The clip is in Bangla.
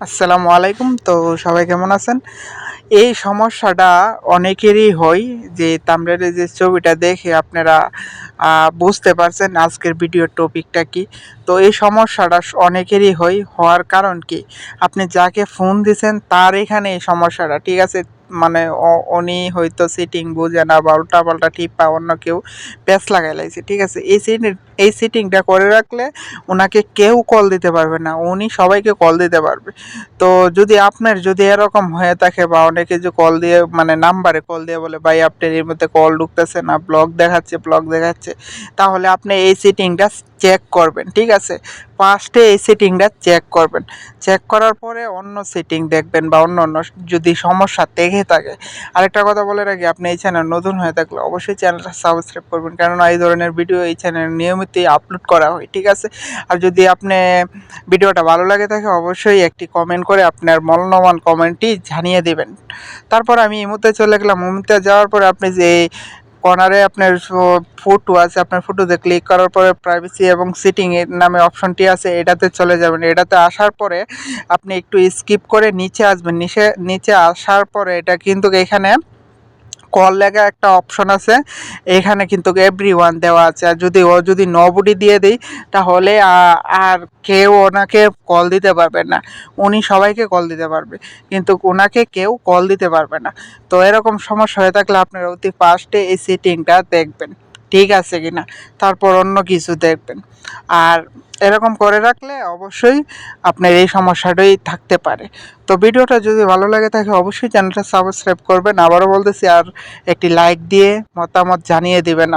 আসসালামু আলাইকুম। তো সবাই কেমন আছেন? এই সমস্যাটা অনেকেরই হয় যে তামরের যে ছবিটা দেখে আপনারা বুঝতে পারছেন আজকের ভিডিওর টপিকটা কি। তো এই সমস্যাটা অনেকেরই হয়, হওয়ার কারণ কি? আপনি যাকে ফোন দিছেন, তার এখানে এই সমস্যাটা, ঠিক আছে? মানে উনি হয়তো সিটিং বুঝে না বা পাল্টা টিপা অন্য কেউ প্যাচ লাগাই লাইছে, ঠিক আছে? এই সিটিং এই সিটিংটা করে রাখলে ওনাকে কেউ কল দিতে পারবে না, উনি সবাইকে কল দিতে পারবে। তো যদি আপনার যদি এরকম হয়ে থাকে বা অনেকে যে কল দিয়ে মানে নাম্বারে কল দিয়ে বলে, ভাই আপনার এর মধ্যে কল ঢুকতেছে না ব্লক দেখাচ্ছে ব্লক দেখাচ্ছে, তাহলে আপনি এই সিটিংটা চেক করবেন, ঠিক আছে? ফার্স্টে এই সেটিংটা চেক করবেন। চেক করার পরে অন্য সেটিং দেখবেন বা অন্য অন্য যদি সমস্যা দেখে থাকে। আরেকটা কথা বলে রাখি, আপনি এই চ্যানেল নতুন হয়ে থাকলে অবশ্যই চ্যানেলটা সাবস্ক্রাইব করবেন। কেননা এই ধরনের ভিডিও এই চ্যানেলে নিয়মিতই আপলোড করা হয়, ঠিক আছে? আর যদি আপনি ভিডিওটা ভালো লাগে থাকে, অবশ্যই একটি কমেন্ট করে আপনার মূল্যবান কমেন্টটি জানিয়ে দেবেন। তারপর আমি ইমুতে চলে গেলাম। ইমুতে যাওয়ার পরে আপনি যে কর্নারে আপনার ফটো আছে, আপনার ফটোতে ক্লিক করার পরে প্রাইভেসি এবং সিটিং এর নামে অপশনটি আছে, এটাতে চলে যাবেন। এটাতে আসার পরে আপনি একটু স্কিপ করে নিচে আসবেন। নিচে নিচে আসার পরে এটা কিন্তু এখানে কল লেখা একটা অপশন আছে। এখানে কিন্তু এভরি ওয়ান দেওয়া আছে। আর যদি ও যদি নবডি দিয়ে দিই, তাহলে আর কেউ ওনাকে কল দিতে পারবে না। উনি সবাইকে কল দিতে পারবে। কিন্তু ওনাকে কেউ কল দিতে পারবে না। তো এরকম সমস্যা হয়ে থাকলে আপনারা অতি ফার্স্টে এই সেটিংটা দেখবেন। ঠিক আছে কিনা, তারপর অন্য কিছু দেখবেন। আর এরকম করে রাখলে অবশ্যই আপনার এই সমস্যাটাই থাকতে পারে। তো ভিডিওটা যদি ভালো লাগে থাকে, অবশ্যই চ্যানেলটা সাবস্ক্রাইব করবেন। আবারও বলতেছি, আর একটি লাইক দিয়ে মতামত জানিয়ে দিবেন